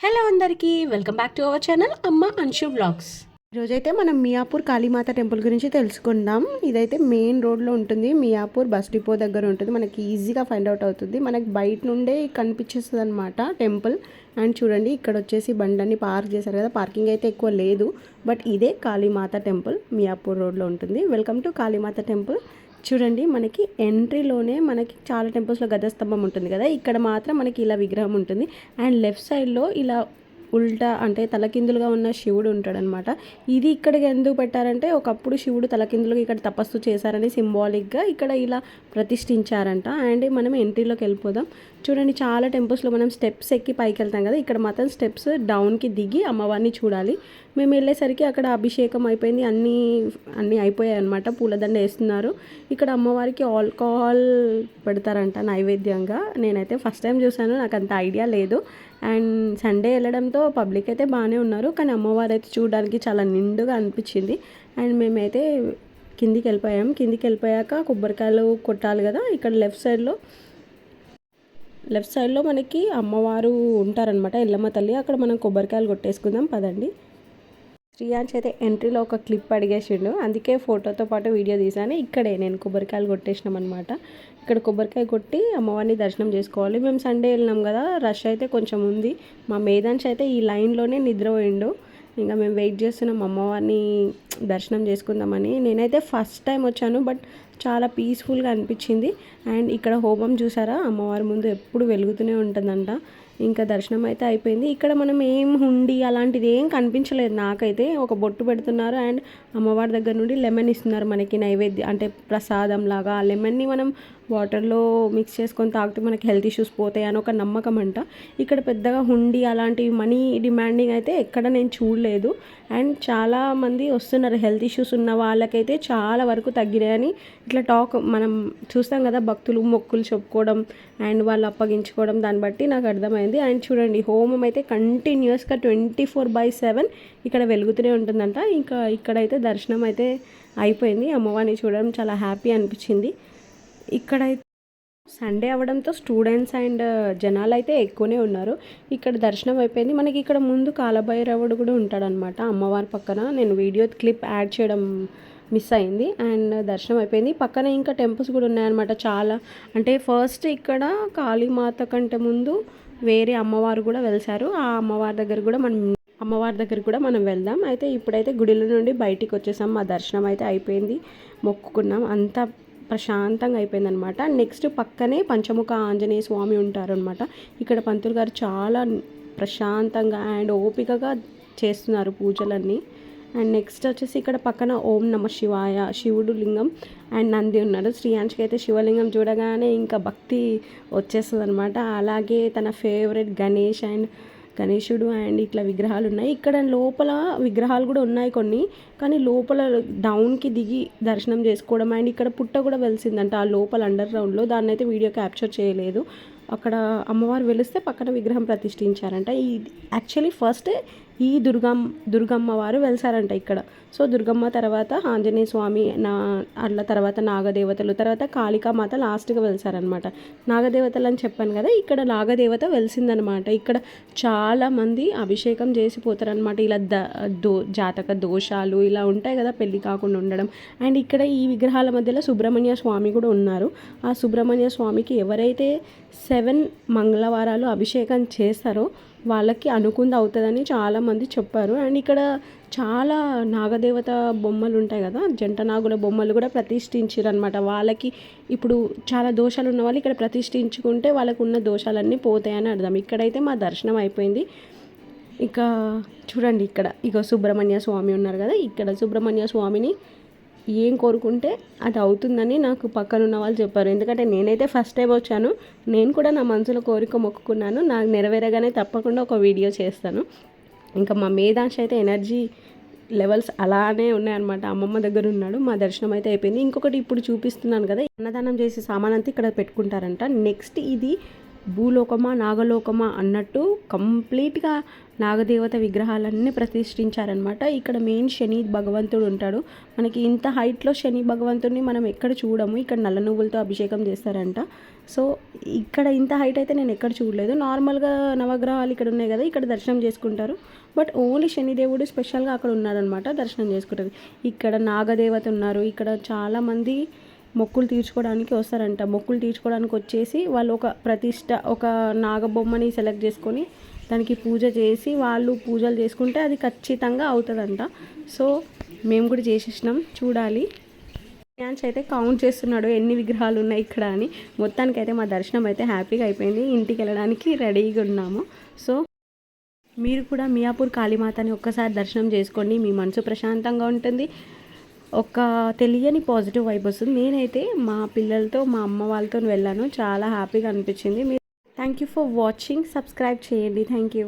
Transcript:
Hello అందరికీ welcome back to our channel Amma Anshu vlogs ఈరోజైతే మనం మియాపూర్ కాళీమాత టెంపుల్ గురించి తెలుసుకుందాం. ఇదైతే మెయిన్ రోడ్లో ఉంటుంది. మియాపూర్ బస్ డిపో దగ్గర ఉంటుంది. మనకి ఈజీగా ఫైండ్ అవుట్ అవుతుంది. మనకి బయట నుండే కనిపించేస్తుంది అనమాట టెంపుల్. అండ్ చూడండి ఇక్కడ వచ్చేసి బండ్లన్నీ పార్క్ చేశారు కదా. పార్కింగ్ అయితే ఎక్కువ లేదు. బట్ ఇదే కాళీమాత టెంపుల్ మియాపూర్ రోడ్లో ఉంటుంది. Welcome to Kalimata temple. చూడండి మనకి ఎంట్రీలోనే మనకి చాలా టెంపుల్స్లో గజస్తంభం ఉంటుంది కదా. ఇక్కడ మాత్రం మనకి ఇలా విగ్రహం ఉంటుంది. అండ్ లెఫ్ట్ సైడ్లో ఇలా ఉల్టా అంటే తలకిందులుగా ఉన్న శివుడు ఉంటాడనమాట. ఇది ఇక్కడికి ఎందుకు పెట్టారంటే ఒకప్పుడు శివుడు తలకిందులుగా ఇక్కడ తపస్సు చేశారని సింబాలిక్గా ఇక్కడ ఇలా ప్రతిష్ఠించారంట. అండ్ మనం ఎంట్రీలోకి వెళ్ళిపోదాం. చూడండి చాలా టెంపుల్స్లో మనం స్టెప్స్ ఎక్కి పైకి వెళ్తాం కదా. ఇక్కడ మాత్రం స్టెప్స్ డౌన్కి దిగి అమ్మవారిని చూడాలి. మేము వెళ్ళేసరికి అక్కడ అభిషేకం అయిపోయింది. అన్నీ అన్నీ అయిపోయాయి అనమాట పూలదండ వేస్తున్నారు. ఇక్కడ అమ్మవారికి ఆల్కహాల్ పెడతారంట నైవేద్యంగా. నేనైతే ఫస్ట్ టైం చూసాను నాకు అంత ఐడియా లేదు. అండ్ సండే వెళ్ళడంతో పబ్లిక్ అయితే బాగానే ఉన్నారు కానీ అమ్మవారు అయితే చూడడానికి చాలా నిండుగా అనిపించింది. అండ్ మేమైతే కిందికి వెళ్ళిపోయాం. కిందికి వెళ్ళిపోయాక కొబ్బరికాయలు కొట్టాలి కదా ఇక్కడ లెఫ్ట్ సైడ్లో. లెఫ్ట్ సైడ్లో మనకి అమ్మవారు ఉంటారనమాట ఎల్లమ్మ తల్లి. అక్కడ మనం కొబ్బరికాయలు కొట్టేసుకుందాం పదండి. శ్రీయాంశ్ అయితే ఎంట్రీలో ఒక క్లిప్ అడిగేసిండు. అందుకే ఫోటోతో పాటు వీడియో తీసాను ఇక్కడే నేను కొబ్బరికాయలు కొట్టేసినాం అనమాట ఇక్కడ కొబ్బరికాయ కొట్టి అమ్మవారిని దర్శనం చేసుకోవాలి. మేము సండే వెళ్ళినాం కదా రష్ అయితే కొంచెం ఉంది. మా మేధాన్స్ అయితే ఈ లైన్లోనే నిద్రపోయిండు. ఇంకా మేము వెయిట్ చేస్తున్నాం అమ్మవారిని దర్శనం చేసుకుందామని. నేనైతే ఫస్ట్ టైం వచ్చాను బట్ చాలా పీస్ఫుల్గా అనిపించింది. అండ్ ఇక్కడ హోమం చూసారా? అమ్మవారి ముందు ఎప్పుడు వెలుగుతూనే ఉంటుందంట. ఇంకా దర్శనం అయితే అయిపోయింది. ఇక్కడ మనం ఏం హుండి అలాంటిది ఏం కనిపించలేదు నాకైతే. ఒక బొట్టు పెడుతున్నారు అండ్ అమ్మవారి దగ్గర నుండి లెమన్ ఇస్తున్నారు మనకి నైవేద్యం అంటే ప్రసాదం లాగా. లెమన్ని మనం వాటర్లో మిక్స్ చేసుకొని తాగితే మనకి హెల్త్ ఇష్యూస్ పోతాయి అని ఒక నమ్మకం అంట. ఇక్కడ పెద్దగా హుండి అలాంటి మనీ డిమాండింగ్ అయితే ఎక్కడ నేను చూడలేదు. అండ్ చాలామంది వస్తున్నారు హెల్త్ ఇష్యూస్ ఉన్న వాళ్ళకైతే చాలా వరకు తగ్గినాయని ఇట్లా టాక్ మనం చూస్తాం కదా భక్తులు మొక్కులు చెప్పుకోవడం అండ్ వాళ్ళు అప్పగించుకోవడం దాన్ని బట్టి నాకు అర్థమైంది. అండ్ చూడండి హోమం అయితే కంటిన్యూస్గా ట్వంటీ ఫోర్ బై సెవెన్ ఇక్కడ వెలుగుతూనే ఉంటుందంట. ఇంకా ఇక్కడైతే దర్శనం అయితే అయిపోయింది. అమ్మవారిని చూడడం చాలా హ్యాపీ అనిపించింది. ఇక్కడైతే సండే అవడంతో స్టూడెంట్స్ అండ్ జనాలు అయితే ఎక్కువనే ఉన్నారు. ఇక్కడ దర్శనం అయిపోయింది. మనకి ఇక్కడ ముందు కాలభైరవుడు కూడా ఉంటాడనమాట అమ్మవారి పక్కన. నేను వీడియో క్లిప్ యాడ్ చేయడం మిస్ అయింది. అండ్ దర్శనం అయిపోయింది. పక్కన ఇంకా టెంపుల్స్ కూడా ఉన్నాయన్నమాట చాలా. అంటే ఫస్ట్ ఇక్కడ కాళీమాత కంటే ముందు వేరే అమ్మవారు కూడా వెలిసారు. ఆ అమ్మవారి దగ్గర కూడా మనం అమ్మవారి దగ్గర కూడా మనం వెళ్దాం. అయితే ఇప్పుడైతే గుడిలో నుండి బయటికి వచ్చేసాం. మా దర్శనం అయితే అయిపోయింది. మొక్కుకున్నాం. అంతా ప్రశాంతంగా అయిపోయిందనమాట. నెక్స్ట్ పక్కనే పంచముఖ ఆంజనేయ స్వామి ఉంటారనమాట. ఇక్కడ పంతులు గారు చాలా ప్రశాంతంగా అండ్ ఓపికగా చేస్తున్నారు పూజలన్నీ. అండ్ నెక్స్ట్ వచ్చేసి ఇక్కడ పక్కన ఓం నమ శివాయ శివుడు లింగం అండ్ నంది ఉన్నారు. శ్రీయాంష్కి అయితే శివలింగం చూడగానే ఇంకా భక్తి వచ్చేస్తుంది అనమాట అలాగే తన ఫేవరెట్ గణేష్ అండ్ గణేశుడు అండ్ ఇట్లా విగ్రహాలు ఉన్నాయి. ఇక్కడ లోపల విగ్రహాలు కూడా ఉన్నాయి కొన్ని. కానీ లోపల డౌన్కి దిగి దర్శనం చేసుకోవడం అండ్ ఇక్కడ పుట్ట కూడా వెలిసిందంట ఆ లోపల అండర్ గ్రౌండ్లో దాన్ని అయితే వీడియో క్యాప్చర్ చేయలేదు. అక్కడ అమ్మవారు వెలిస్తే పక్కన విగ్రహం ప్రతిష్ఠించారంట. ఈ యాక్చువల్లీ ఫస్ట్ ఈ దుర్గమ్ దుర్గమ్మ వారు వెలిసారంట ఇక్కడ. సో దుర్గమ్మ తర్వాత ఆంజనేయ స్వామి నా అట్లా తర్వాత నాగదేవతలు తర్వాత కాళికామాత లాస్ట్గా వెలిసారనమాట నాగదేవతలు అని చెప్పాను కదా ఇక్కడ నాగదేవత వెలిసిందనమాట ఇక్కడ చాలామంది అభిషేకం చేసి పోతారనమాట ఇలా ద దో జాతక దోషాలు ఇలా ఉంటాయి కదా పెళ్ళి కాకుండా ఉండడం. అండ్ ఇక్కడ ఈ విగ్రహాల మధ్యలో సుబ్రహ్మణ్య స్వామి కూడా ఉన్నారు. ఆ సుబ్రహ్మణ్య స్వామికి ఎవరైతే సెవెన్ మంగళవారాలు అభిషేకం చేస్తారో వాళ్ళకి అనుకుంది అవుతుందని చాలామంది చెప్పారు. అండ్ ఇక్కడ చాలా నాగదేవత బొమ్మలు ఉంటాయి కదా జంట నాగుల బొమ్మలు కూడా ప్రతిష్ఠించారు అనమాట వాళ్ళకి ఇప్పుడు చాలా దోషాలు ఉన్న వాళ్ళు ఇక్కడ ప్రతిష్ఠించుకుంటే వాళ్ళకు ఉన్న దోషాలన్నీ పోతాయని అర్థం. ఇక్కడైతే మా దర్శనం అయిపోయింది. ఇక చూడండి ఇక్కడ. ఇక సుబ్రహ్మణ్య స్వామి ఉన్నారు కదా ఇక్కడ సుబ్రహ్మణ్య స్వామిని ఏం కోరుకుంటే అది అవుతుందని నాకు పక్కన ఉన్న వాళ్ళు చెప్పారు. ఎందుకంటే నేనైతే ఫస్ట్ టైం వచ్చాను. నేను కూడా నా మనసులో కోరిక మొక్కుకున్నాను. నాకు నెరవేరగానే తప్పకుండా ఒక వీడియో చేస్తాను. ఇంకా మా మేధాంశ అయితే ఎనర్జీ లెవెల్స్ అలానే ఉన్నాయన్నమాట. అమ్మమ్మ దగ్గర ఉన్నాడు. మా దర్శనం అయితే అయిపోయింది. ఇంకొకటి ఇప్పుడు చూపిస్తున్నాను కదా. అన్నదానం చేసే సామాన్ అంతా ఇక్కడ పెట్టుకుంటారంట. నెక్స్ట్ ఇది భూలోకమా నాగలోకమా అన్నట్టు కంప్లీట్గా నాగదేవత విగ్రహాలన్నీ ప్రతిష్ఠించారనమాట ఇక్కడ మెయిన్ శని భగవంతుడు ఉంటాడు. మనకి ఇంత హైట్లో శని భగవంతుడిని మనం ఎక్కడ చూడము. ఇక్కడ నల్ల నువ్వులతో అభిషేకం చేస్తారంట. సో ఇక్కడ ఇంత హైట్ అయితే నేను ఎక్కడ చూడలేదు. నార్మల్గా నవగ్రహాలు ఇక్కడ ఉన్నాయి కదా ఇక్కడ దర్శనం చేసుకుంటారు. బట్ ఓన్లీ శనిదేవుడు స్పెషల్గా అక్కడ ఉన్నాడనమాట దర్శనం చేసుకుంటారు. ఇక్కడ నాగదేవత ఉన్నారు. ఇక్కడ చాలామంది మొక్కులు తీర్చుకోవడానికి వస్తారంట. మొక్కులు తీర్చుకోవడానికి వచ్చేసి వాళ్ళు ఒక ప్రతిష్ట ఒక నాగబొమ్మని సెలెక్ట్ చేసుకొని దానికి పూజ చేసి వాళ్ళు పూజలు చేసుకుంటే అది ఖచ్చితంగా అవుతుందంట. సో మేము కూడా చేసేసినాం. చూడాలి. డ్యాన్స్ అయితే కౌంట్ చేస్తున్నాడు. ఎన్ని విగ్రహాలు ఉన్నాయి ఇక్కడ అని. మొత్తానికి అయితే మా దర్శనం అయితే హ్యాపీగా అయిపోయింది. ఇంటికి వెళ్ళడానికి రెడీగా ఉన్నాము. సో మీరు కూడా మియాపూర్ కాళీమాతని ఒక్కసారి దర్శనం చేసుకోండి. మీ మనసు ప్రశాంతంగా ఉంటుంది. ఒక తెలియని పాజిటివ్ వైబ్ వస్తుంది. నేనైతే మా పిల్లలతో మా అమ్మ వాళ్ళతో వెళ్ళాను. చాలా హ్యాపీగా అనిపించింది. మీరు thank you for watching subscribe చేయండి. Thank you